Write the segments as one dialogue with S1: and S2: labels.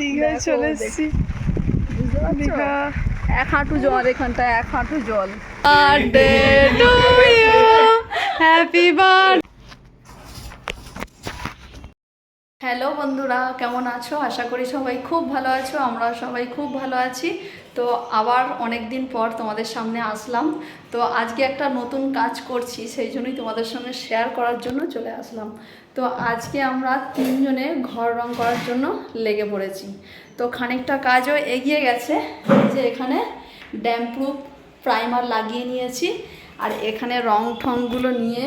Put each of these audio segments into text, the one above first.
S1: দীঘায় চলে এসেছি। দীঘা
S2: এক হাঁটু জল এখানটা এক হাঁটু জল।
S1: Birthday to you happy birth hello বন্ধুরা কেমন আছো? আশা করি সবাই খুব ভালো আছো আমরা সবাই খুব ভালো আছি। তো আবার অনেক দিন পর তোমাদের সামনে আসলাম। তো আজকে একটা নতুন কাজ করছি সেই জন্যই তোমাদের সঙ্গে শেয়ার করার জন্য চলে আসলাম। তো আজকে আমরা তিনজনে ঘর রং করার জন্য লেগে পড়েছি। তো খানিকটা কাজও এগিয়ে গেছে যে এখানে ড্যাম প্রুফ প্রাইমার লাগিয়ে নিয়েছি আর এখানে রং ঠংগুলো নিয়ে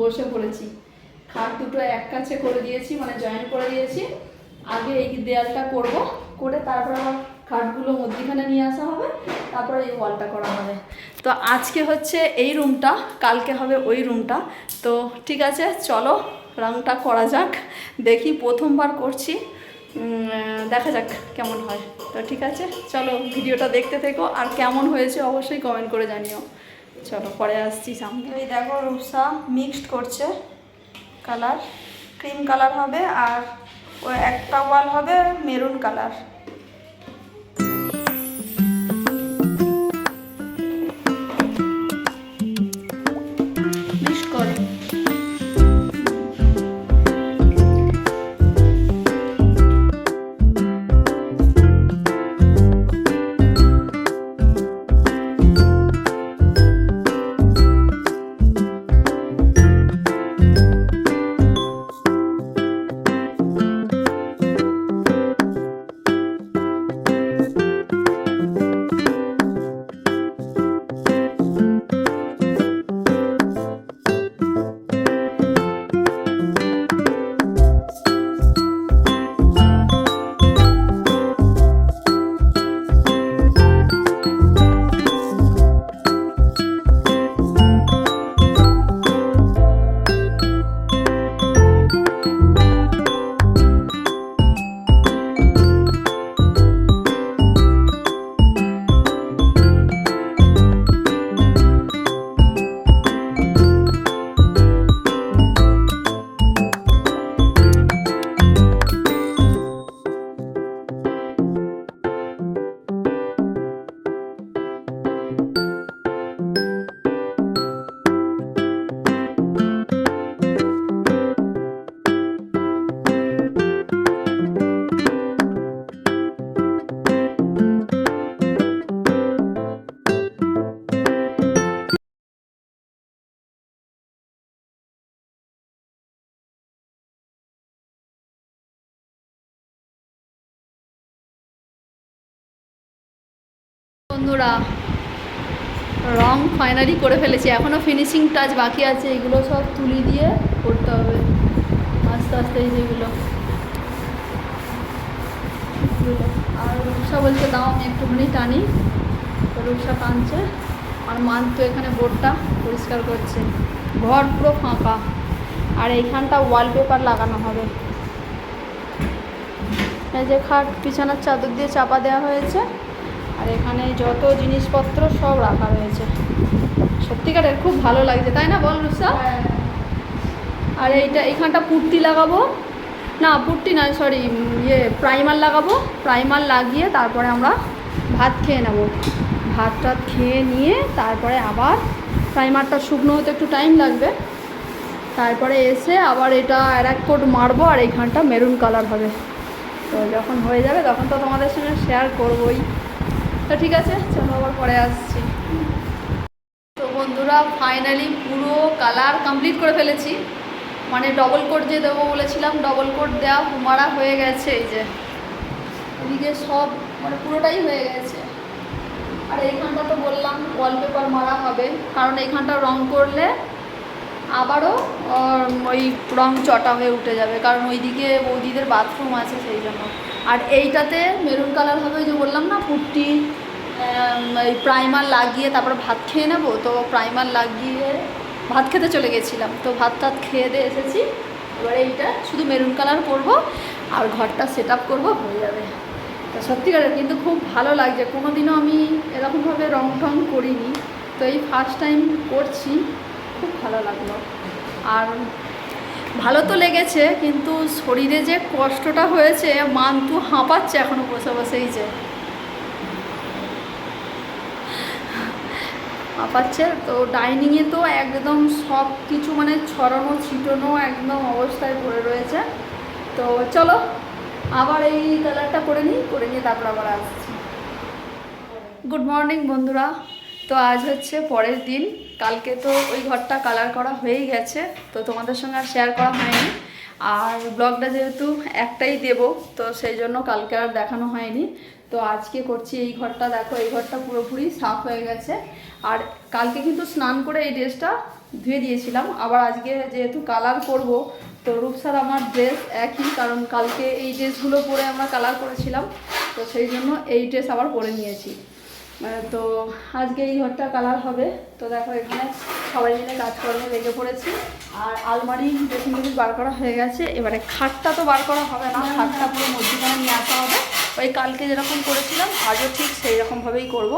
S1: বসে পড়েছি। খাট দুটো এক কাছে করে দিয়েছি মানে জয়েন করে দিয়েছি। আগে এই দেয়ালটা করব, করে তারপর আবার খাটগুলো মধ্যিখানে নিয়ে আসা হবে, তারপরে এই ওয়ালটা করা হবে। তো আজকে হচ্ছে এই রুমটা কালকে হবে ওই রুমটা তো ঠিক আছে, চলো রংটা করা যাক। দেখি প্রথমবার করছি। দেখা যাক কেমন হয়। তো ঠিক আছে, চলো ভিডিওটা দেখতে থেকো। আর কেমন হয়েছে অবশ্যই কমেন্ট করে জানিও। চলো, পরে আসছি সামনে। এই দেখো রূপসা মিক্সড করছে কালার ক্রিম কালার হবে আর ওই একটা ওয়াল হবে মেরুন কালার বন্ধুরা রং ফাইনালি করে ফেলেছি। এখনও ফিনিশিং টাচ বাকি আছে, এগুলো সব তুলি দিয়ে করতে হবে। আস্তে আস্তে যেগুলো। আর রূপসা বলছে, দাও, আমি একটুখানি টানি। রূপসা টানছে। আর মান তো এখানে বোর্ডটা পরিষ্কার করছে। ঘর পুরো ফাঁকা। আর এইখানটা ওয়ালপেপার লাগানো হবে। এই যে খাট, বিছানার চাদর দিয়ে চাপা দেওয়া হয়েছে। আর এখানে যত জিনিসপত্র সব রাখা রয়েছে। সত্যিকারের খুব ভালো লাগছে তাই না বল রুষা আর এইটা এখানটা পুর্তি লাগাবো। না পুট্টি না সরি ইয়ে প্রাইমার লাগাবো। প্রাইমার লাগিয়ে তারপরে আমরা ভাত খেয়ে নেব। ভাত টাত খেয়ে নিয়ে তারপরে আবার প্রাইমারটা শুকনো হতে একটু টাইম লাগবে। তারপরে এসে আবার এটা আর এক কোট মারবো আর এইখানটা মেরুন কালার হবে। তো যখন হয়ে যাবে তখন তো তোমাদের সঙ্গে শেয়ার করবোই। তো ঠিক আছে, চলো আবার পরে আসছি। তো বন্ধুরা ফাইনালি পুরো কালার কমপ্লিট করে ফেলেছি। মানে ডবল কোট যে দেবো বলেছিলাম ডবল কোট দেওয়া মারা হয়ে গেছে, এই যে। এদিকে সব মানে পুরোটাই হয়ে গেছে। আর এইখানটা তো বললাম ওয়ালপেপার মারা হবে। কারণ এইখানটা রং করলে আবারও ওই রং চটা হয়ে উঠে যাবে, কারণ ওইদিকে বৌদিদের বাথরুম আছে সেই জন্য। আর এইটাতে মেরুন কালার হবে ওই যে বললাম না, পুট্টি এই প্রাইমার লাগিয়ে তারপরে ভাত খেয়ে নেব, তো প্রাইমার লাগিয়ে ভাত খেতে চলে গেছিলাম, তো ভাত টাত খেয়ে দিয়ে এসেছি। এবার এইটা, শুধু মেরুন কালার করব, আর ঘরটা সেট আপ করব, হয়ে যাবে। তো সত্যিকারের কিন্তু খুব ভালো লাগছে। কোনো দিনও আমি এরকমভাবে রং টং করিনি, তো এই ফার্স্ট টাইম করছি। খুব ভালো লাগল। আর ভালো তো লেগেছে, কিন্তু শরীরে যে কষ্টটা হয়েছে মান্তু হাঁপাচ্ছে এখনও বসে বসেই যে। হাঁপাচ্ছে, তো ডাইনিংয়ে তো একদম সব কিছু মানে ছড়ানো, ছিটানো একদম অবস্থায় পড়ে রয়েছে। তো চলো, আবার এই কালারটা করে নিই করে নিয়ে তারপর আবার আসছি। গুড মর্নিং বন্ধুরা। তো আজ হচ্ছে পরের দিন। কালকে তো ওই ঘরটা কালার করা হয়েই গেছে, তো তোমাদের সঙ্গে আর শেয়ার করা হয়নি। আর ব্লগটা যেহেতু একটাই দেব, তো সেই জন্য কালকে আর দেখানো হয়নি। তো আজকে করছি এই ঘরটা, দেখো এই ঘরটা পুরোপুরি সাফ হয়ে গেছে। আর কালকে কিন্তু স্নান করে এই ড্রেসটা ধুয়ে দিয়েছিলাম। আবার আজকে যেহেতু কালার করব, তো রূপসার আমার ড্রেস একই, কারণ কালকে এই ড্রেসগুলো পরে আমরা কালার করেছিলাম। তো সেই জন্য এই ড্রেস আবার পরে নিয়েছি। তো আজকে এই ঘরটা কালার হবে। তো দেখো, এখানে সবাই মিলে কাজকর্মে লেগে পড়েছি। আর আলমারি ড্রেসিং টেবিল বার করা হয়ে গেছে। এবারে খাটটা তো বার করা হবে না, খাটটা পুরো মধ্যখানে নিয়ে আসা হবে। ওই কালকে যেরকম করেছিলাম, আজও ঠিক সেই রকমভাবেই করব।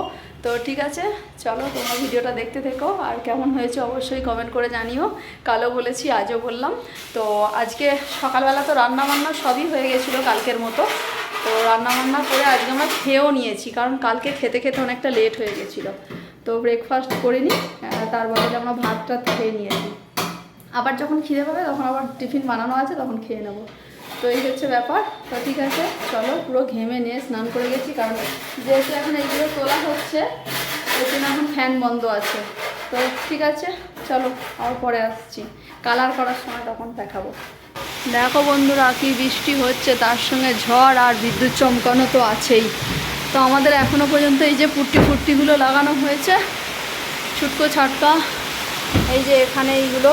S1: তো ঠিক আছে, চলো তোমরা ভিডিওটা দেখতে থেকো। আর কেমন হয়েছে অবশ্যই কমেন্ট করে জানিও। কালও বলেছি, আজও বললাম। তো আজকে সকালবেলা তো রান্না বান্না সবই হয়ে গেছিল কালকের মতো। তো রান্নাবান্না করে আজকে আমরা খেয়েও নিয়েছি, কারণ কালকে খেতে খেতে অনেকটা লেট হয়ে গেছিল। তো ব্রেকফাস্ট করে নিই তার বদলে আমরা ভাতটা খেয়ে নিয়েছি। আবার যখন খিদে পাবে তখন আবার টিফিন বানানো আছে, তখন খেয়ে নেব। তো এই হচ্ছে ব্যাপার। তো ঠিক আছে, চলো পুরো ঘেমে নিয়ে স্নান করে গেছি, কারণ যেহেতু এখন এইগুলো তোলা হচ্ছে ওই এখন ফ্যান বন্ধ আছে। তো ঠিক আছে, চলো আবার পরে আসছি। কালার করার সময় তখন দেখাবো। দেখো বন্ধুরা কি বৃষ্টি হচ্ছে, তার সঙ্গে ঝড় আর বিদ্যুৎ চমকানো তো আছেই। তো আমাদের এখনও পর্যন্ত এই যে পুট্টি ফুট্টিগুলো লাগানো হয়েছে, ছুটকো ছাটকা, এই যে এখানে এইগুলো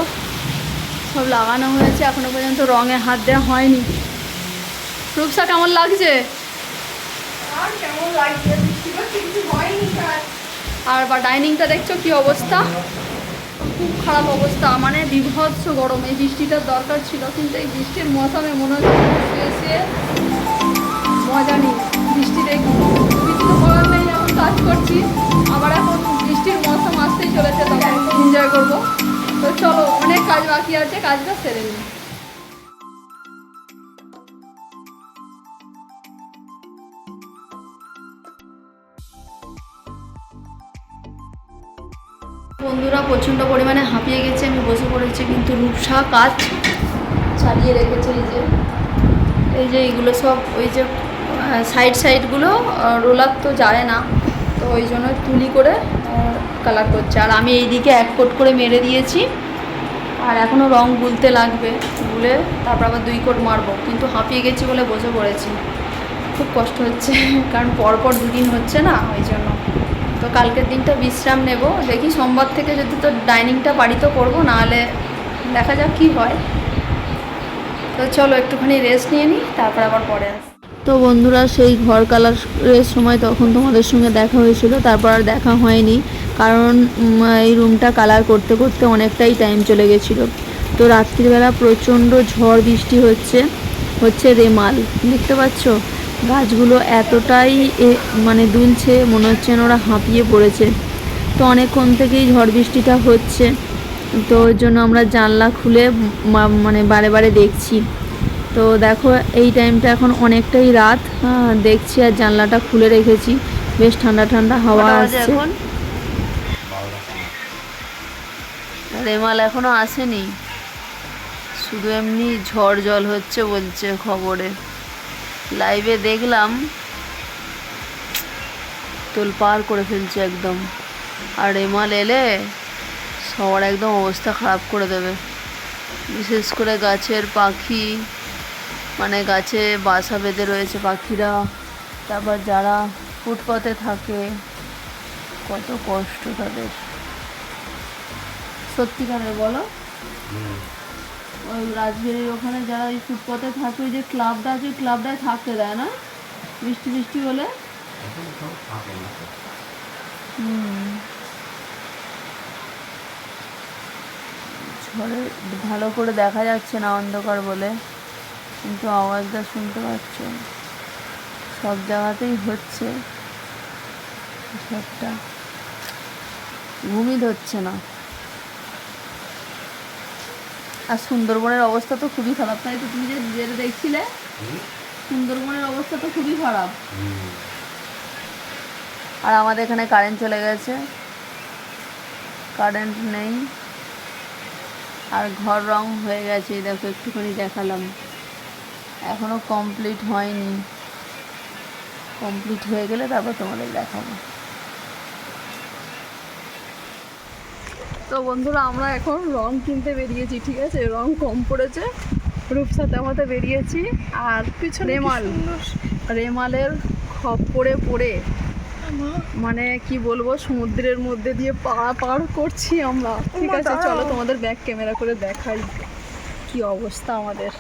S1: সব লাগানো হয়েছে, এখনও পর্যন্ত রঙে হাত দেওয়া হয়নি। রূপসা কেমন লাগছে?
S2: আর কেমন লাগছে? হয়নি
S1: আর বা ডাইনিংটা দেখছ কি অবস্থা? খুব খারাপ অবস্থা মানে বিভৎস গরম। এই বৃষ্টিটার দরকার ছিল, কিন্তু এই বৃষ্টির মৌসুমে মনে হচ্ছে মজা নেই, বৃষ্টি দেখি। কিছু তো করার নেই এখন কাজ করছি। আবার এখন বৃষ্টির মৌসুম আসতেই চলেছে তখন এনজয় করব। তো চলো, অনেক কাজ বাকি আছে, কাজটা সেরে নিই। বন্ধুরা প্রচণ্ড পরিমাণে হাঁপিয়ে গেছে, আমি বসে পড়েছি কিন্তু রূপসা কাজ চালিয়ে রেখেছে এই যে। এই যে এইগুলো সব, ওই যে সাইড সাইডগুলো রোলার তো যায় না, তো ওই জন্য তুলি করে কালার করছে। আর আমি এইদিকে এক কোট করে মেরে দিয়েছি, আর এখনও রং গুলতে লাগবে গুলে তারপর আবার দুই কোট মারবো, কিন্তু হাঁপিয়ে গেছি বলে বসে পড়েছি। খুব কষ্ট হচ্ছে, কারণ পরপর দুদিন হচ্ছে না, ওই জন্য। কালকের দিনটা বিশ্রাম নেব। দেখি সোমবার থেকে যদি তো ডাইনিংটা বাড়িতে করব, নাহলে দেখা যাক কি হয়। তো চলো একটুখানি রেস্ট নিয়ে নিই তারপর আবার পরে আস তো বন্ধুরা, সেই ঘর কালারের সময় তখন তোমাদের সঙ্গে দেখা হয়েছিল, তারপর আর দেখা হয়নি। কারণ এই রুমটা কালার করতে করতে অনেকটাই টাইম চলে গেছিল। তো রাত্রিবেলা প্রচণ্ড ঝড় বৃষ্টি হচ্ছে হচ্ছে রেমাল। দেখতে পাচ্ছ? গাছগুলো এতটাই মানে দুলছে মনে হচ্ছে ওরা হাঁপিয়ে পড়েছে। তো অনেকক্ষণ থেকেই ঝড় বৃষ্টিটা হচ্ছে। তো ওই জন্য আমরা জানলা খুলে মানে বারে বারে দেখছি। তো দেখো এই টাইমটা এখন অনেকটাই রাত। হ্যাঁ, দেখছি আর জানলাটা খুলে রেখেছি। বেশ ঠান্ডা ঠান্ডা হাওয়া আসছে। রেমাল এখনও আসেনি। শুধু এমনি ঝড় জল হচ্ছে বলছে খবরে। লাইভে দেখলাম। তোল পার করে ফেলছে একদম। আর রেমাল এলে সবার একদম অবস্থা খারাপ করে দেবে। বিশেষ করে গাছের পাখি মানে গাছে বাসা বেঁধে রয়েছে পাখিরা। তারপর যারা ফুটপাতে থাকে, কত কষ্ট তাদের। সত্যিকারের বলো? ওই রাজবাড়ির ওখানে যারা ওই ফুটপাতে থাকে ওই যে ক্লাবটা আছে ওই ক্লাবটায় থাকতে দেয় না? বৃষ্টি বৃষ্টি হলে ঝড়ে ভালো করে দেখা যাচ্ছে না অন্ধকার বলে কিন্তু আওয়াজটা শুনতে পাচ্ছ? সব জায়গাতেই হচ্ছে। সবটা। ঘুমই ধরছে না। আর সুন্দরবনের অবস্থা তো খুবই খারাপ তাই তো তুমি যে যেটা দেখছিলে সুন্দরবনের অবস্থা তো খুবই খারাপ। আর আমাদের এখানে কারেন্ট চলে গেছে। কারেন্ট নেই। আর ঘর রং হয়ে গেছে দেখো একটুখানি দেখালাম। এখনও কমপ্লিট হয়নি। কমপ্লিট হয়ে গেলে তারপর তোমাদের দেখাবো। তো বন্ধুরা আমরা এখন রং কিনতে বেরিয়েছি ঠিক আছে? রং কম পড়েছে। রূপসা তেমাতে বেরিয়েছি আর পিছনে রেমাল। রেমালের খপ্পরে পড়ে মানে কি বলব সমুদ্রের মধ্যে দিয়ে পা পার করছি আমরা। ঠিক আছে চলো তোমাদের ব্যাক ক্যামেরা করে দেখাই কি অবস্থা আমাদের।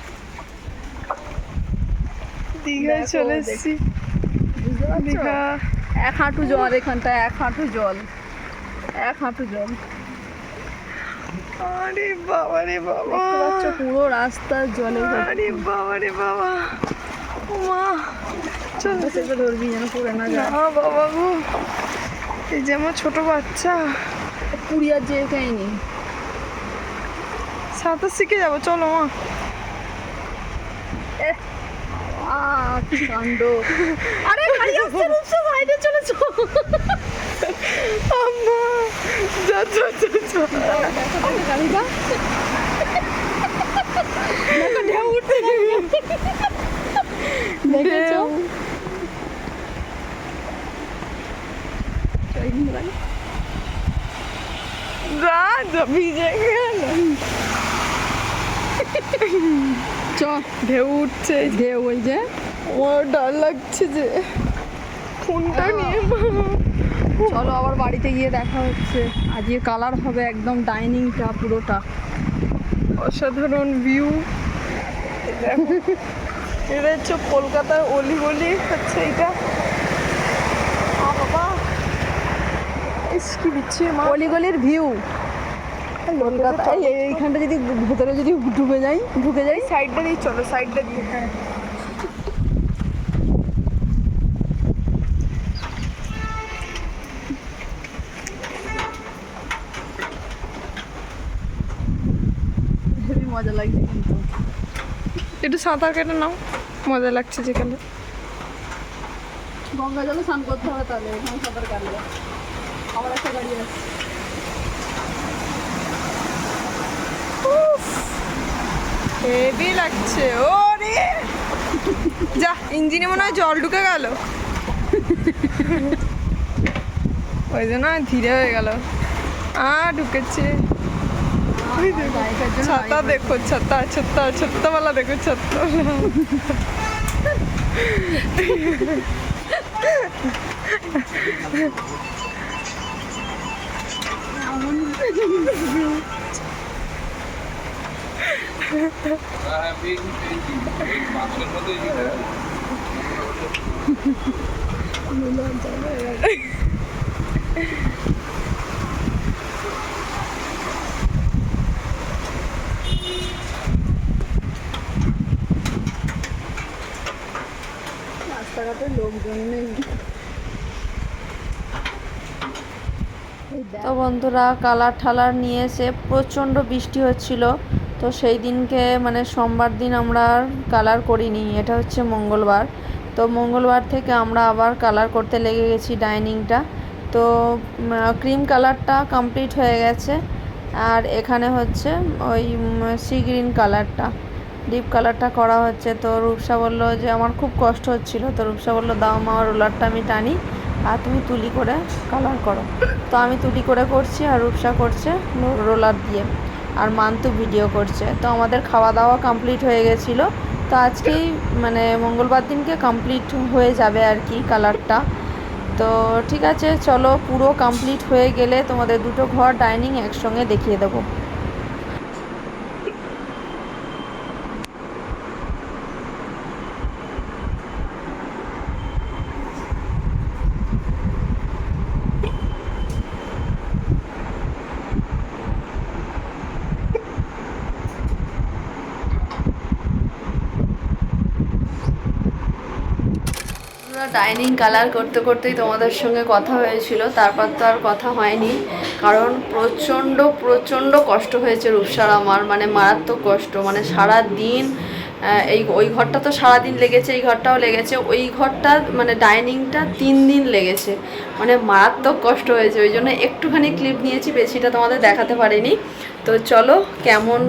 S2: দীঘায় চলে এসেছি। দীঘা।
S1: এক হাঁটু জল এখানটায় এক হাঁটু জল। এক হাঁটু জল।
S2: আরে বাবা রে বাবা।
S1: পুরো রাস্তা জলে
S2: আরে বাবা রে বাবা। মা চল।
S1: চেপে ধরবি যেন পড়ে না
S2: না
S1: যায়
S2: বাবা গো। এই যে আমার ছোট বাচ্চা।
S1: পুরী আর যেয়ে খাইনি
S2: সাঁতার শিখে যাব চলো মা।
S1: কাণ্ড। আরে গাড়ি আসছে রূপসা সাইডে চলেছো
S2: আম্মা যা যা যা যা।
S1: ঢেউ উঠছে দেখেছ
S2: ভিজে গেল।
S1: চ
S2: ঢেউ উঠছে।
S1: ঢেউ ওই যে।
S2: আমার ডর লাগছে যে ফোনটা নিয়ে
S1: চলো আবার বাড়িতে গিয়ে দেখা হচ্ছে। আজকে কালার হবে একদম ডাইনিংটা পুরোটা।
S2: অসাধারণ ভিউ এটা হচ্ছে কলকাতার অলি গলি হচ্ছে এটা। বাবা। ইস কি বিচ্ছিরি মা
S1: অলিগলির ভিউ কলকাতা এইখানটা যদি ভেতরে যদি ঢুকে যাই ঢুকে যাই।
S2: সাইডটা দিয়ে চলো সাইডটা দিয়ে। হ্যাঁ
S1: হেবি মজা লাগছে কিন্তু।
S2: একটু সাঁতার কেটে নাও মজা লাগছে যেখানে।
S1: গঙ্গা জলে স্নান করতে হবে তাহলে এখানে সাঁতার কাটলে। আবার একটা গাড়ি আছে।
S2: হেভি লাগছে ওরে! যা ইঞ্জিনে মনে হয় জল ঢুকে গেল। ওই জন্য ধীরে হয়ে গেল। আ ঢুকেছে। ওই দেখো,
S1: গাড়িটার জন্য
S2: ছাতা
S1: গাড়ি-
S2: দেখো ছাতা
S1: তো বন্ধুরা, কালার ঠালার নিয়ে এসে প্রচণ্ড বৃষ্টি হচ্ছিল। তো সেই দিনকে মানে সোমবার দিন আমরা কালার করিনি, এটা হচ্ছে মঙ্গলবার। তো মঙ্গলবার থেকে আমরা আবার কালার করতে লেগে গেছি ডাইনিংটা। তো ক্রিম কালারটা কমপ্লিট হয়ে গেছে। আর এখানে হচ্ছে ওই সি গ্রিন কালারটা। ডিপ কালারটা করা হচ্ছে। তো রূপসা বলল যে, আমার খুব কষ্ট হচ্ছিল। তো রূপসা বলল, দাও মা রোলারটা আমি টানি আর তুমি তুলি করে কালার করো। তো আমি তুলি করে করছি আর রূপসা করছে রোলার দিয়ে আর মান্তু ভিডিও করছে। তো আমাদের খাওয়া দাওয়া কমপ্লিট হয়ে গেছিল। তো আজকেই মানে মঙ্গলবার দিনকে কমপ্লিট হয়ে যাবে আর কি কালারটা। তো ঠিক আছে, চলো পুরো কমপ্লিট হয়ে গেলে তোমাদের দুটো ঘর ডাইনিং একসঙ্গে দেখিয়ে দেবো। ডাইনিং কালার করতে করতেই তোমাদের সঙ্গে কথা হয়েছিল, তারপর তো আর কথা হয়নি। কারণ প্রচণ্ড প্রচণ্ড কষ্ট হয়েছে রূপসার আমার মানে মারাত্মক কষ্ট মানে সারা দিন এই, ওই ঘরটা তো সারাদিন লেগেছে, এই ঘরটাও লেগেছে, ওই ঘরটা মানে ডাইনিংটা তিন দিন লেগেছে। মানে মারাত্মক কষ্ট হয়েছে, ওই জন্য একটুখানি ক্লিপ নিয়েছি বেশিটা তোমাদের দেখাতে পারিনি। তো চলো, কেমন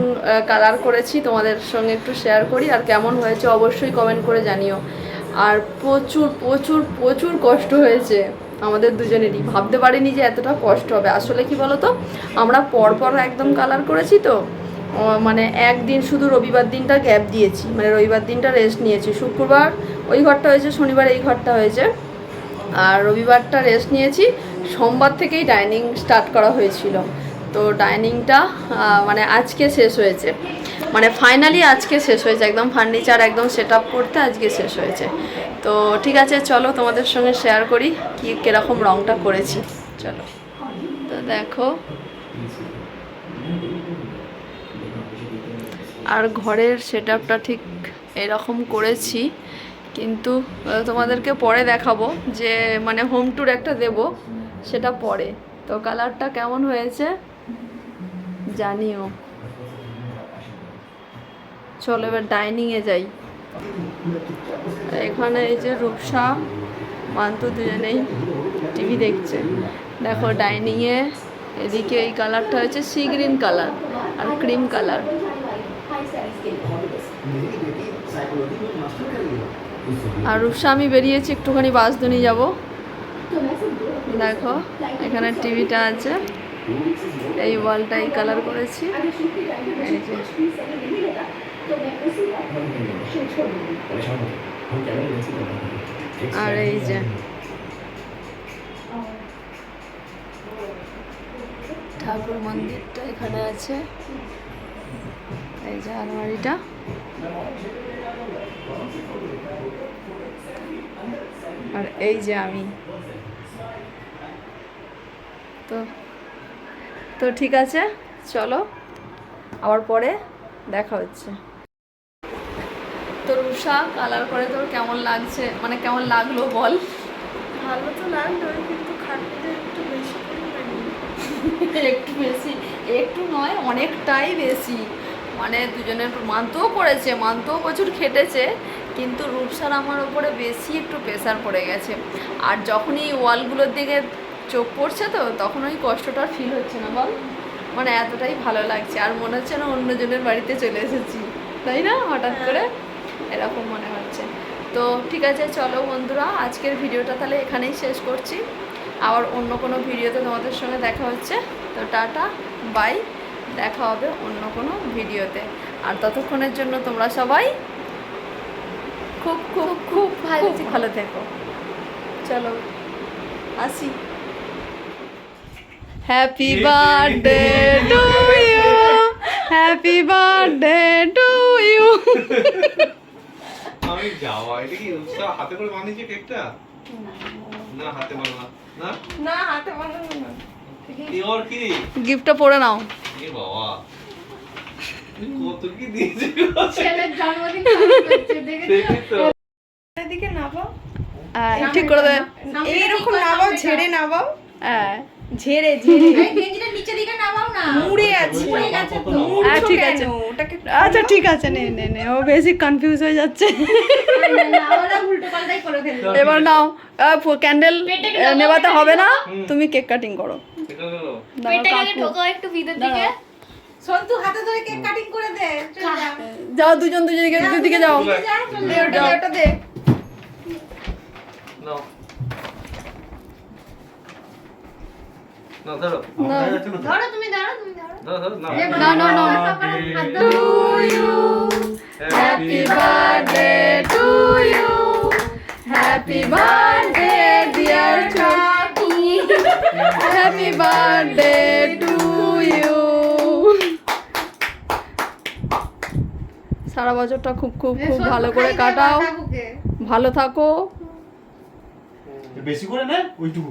S1: কালার করেছি তোমাদের সঙ্গে একটু শেয়ার করি, আর কেমন হয়েছে অবশ্যই কমেন্ট করে জানিও। আর প্রচুর প্রচুর প্রচুর কষ্ট হয়েছে আমাদের দুজনেরই। ভাবতে পারিনি যে এতটা কষ্ট হবে। আসলে কি বলতো? আমরা পরপর একদম কালার করেছি তো। মানে একদিন শুধু রবিবার দিনটা গ্যাপ দিয়েছি। মানে রবিবার দিনটা রেস্ট নিয়েছি। শুক্রবার ওই ঘরটা হয়েছে, শনিবার এই ঘরটা হয়েছে। আর রবিবারটা রেস্ট নিয়েছি। সোমবার থেকেই ডাইনিং স্টার্ট করা হয়েছিল। তো ডাইনিংটা মানে আজকে শেষ হয়েছে। মানে ফাইনালি আজকে শেষ হয়েছে, একদম ফার্নিচার একদম সেট আপ করতে আজকে শেষ হয়েছে। তো ঠিক আছে, চলো তোমাদের সঙ্গে শেয়ার করি কি, কীরকম রঙটা করেছি। চলো। তো দেখো। আর ঘরের সেট আপটা ঠিক এরকম করেছি, কিন্তু তোমাদেরকে পরে দেখাবো যে মানে হোম ট্যুর একটা দেব, সেটা পরে। তো কালারটা কেমন হয়েছে? জানিও। চলো এবার ডাইনিংয়ে যাই। এখানে এই যে রূপসা, মান্তু দুজনেই টিভি দেখছে। দেখো ডাইনিংয়ে এদিকে এই কালারটা হয়েছে সি গ্রিন কালার আর ক্রিম কালার আর রূপসা, আমি বেরিয়েছি, একটুখানি বাসদনি যাব। দেখো, এখানে টিভিটা আছে। এই ওয়ালটা এই কালার করেছি। আর এই যে ঠাকুর মন্দিরটা এখানে আছে। এই যে আলমারিটা। আর এই যে আমি। তো তো ঠিক আছে, চলো। আবার পরে দেখা হচ্ছে। তো রুষা কালার করে তোর কেমন লাগছে? মানে কেমন লাগল বল?
S2: ভালো তো লাগল কিন্তু খাটতে একটু বেশি
S1: একটু বেশি একটু নয় অনেকটাই বেশি। মানে দুজনের মানতেও করেছে মানতেও প্রচুর খেটেছে কিন্তু রূপসার আমার ওপরে বেশি একটু প্রেশার পড়ে গেছে। আর যখনই ওয়ালগুলোর দিকে চোখ পড়ছে তো তখন ওই কষ্টটা ফিল হচ্ছে না বল। মানে এতটাই ভালো লাগছে আর মনে হচ্ছে না অন্যজনের বাড়িতে চলে এসেছি। তাই না? হঠাৎ করে? এরকম মনে হচ্ছে। তো ঠিক আছে চলো বন্ধুরা আজকের ভিডিওটা তাহলে এখানেই শেষ করছি। আবার অন্য কোনো ভিডিওতে তোমাদের সঙ্গে দেখা হচ্ছে। তো টাটা বাই দেখা হবে অন্য কোনো ভিডিওতে। আর ততক্ষণের জন্য তোমরা সবাই খুব খুব খুব ভালো ভালো থেকো। চলো আসি। Happy birthday to you happy birthday to you
S3: আমি যাওয়া এটা কি উৎসাহ? হাতে করে বানিয়েছে কেকটা না হাতে বানা না।
S2: না? হাতে বানানো না।
S3: কি কি?
S1: গিফটটা পরে নাও।
S3: এ বাবা। কত কি দিয়েছে?
S4: ছেলের জন্মদিন পালন করছে, দেখেছ?
S3: দেখি তো
S2: এদিকে নাবাও
S1: হ্যাঁ, ঠিক করে দে।
S2: এইরকম নাবাও ঝেড়ে নাবাও
S1: হ্যাঁ।
S2: ঝেড়ে ঝেড়ে।
S4: গেঞ্জিটা নিচের দিকে নামাও না।
S2: মুড়ে আছে।
S4: মুড়ে
S1: হ্যাঁ, ঠিক আছে।
S2: ওটাকে
S1: আচ্ছা ঠিক আছে। নে নে নে। ও বেশি কনফিউজ হয়ে যাচ্ছে।
S4: ফেলবে।
S1: এবার নাও। ক্যান্ডেল নেবাতে হবে না? তুমি কেক কাটিং করো।
S3: এটা গেল।
S1: দাও,
S4: পেটটাকে
S1: কাকু।
S4: ঢোকাও একটু দিকে।
S2: সন্তু হাতে ধরে কেক কাটিং করে দে।
S1: যাও দুজন দুজনকে দুদিকে যাও।
S2: দে ওটা দে। ওটা দে
S3: নাও না ধরো।
S1: না।
S4: ধরো তুমি ধরো, তুমি ধরো।
S3: ধরো ধরো না।
S4: এ
S1: না, না, না।
S4: হাত
S1: happy birthday to you happy birthday dear Chaki happy birthday to you সারা বছরটা খুব খুব খুব ভালো করে কাটাও। ভালো থাকো।
S5: বেশি করে নে ওইটুকু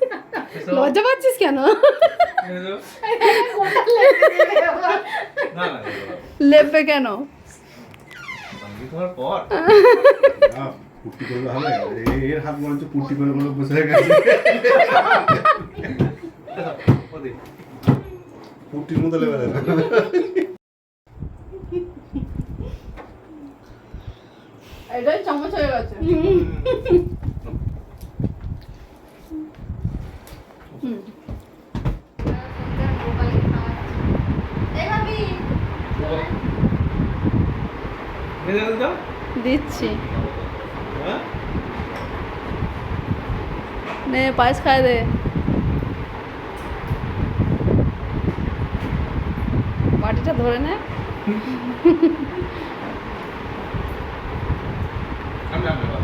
S1: লজ্জা পাচ্ছিস কেন লেপবে কেন
S5: এর হাত মনে হচ্ছে করে মনে বসে গেছে মতো লেগে
S1: এটাই চামচ হয়ে গেছে
S4: এই ভাবি
S3: ভেজে দাও
S1: দিচ্ছি।
S3: হ্যাঁ?
S1: নে পায়েস খায় দে। মাটিটা ধরে নে।
S3: এবার।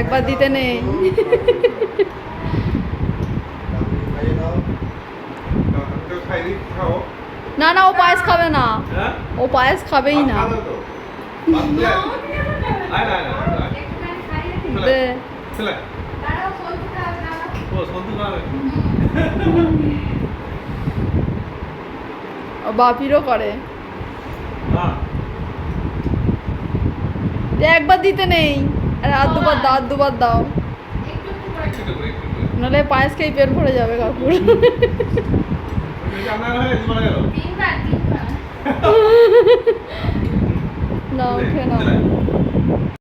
S1: একবার দিতে নেই না না ও পায়েস খাবে না।
S3: হ্যাঁ?
S1: ও পায়েস খাবেই না। বাপিরও করে। একবার দিতে নেই। আরে আর দুবার দাও আর দুবার দাও। নাহলে পায়েস খেয়ে পেট ভরে যাবে কাকুর।
S3: ওই যে আপনার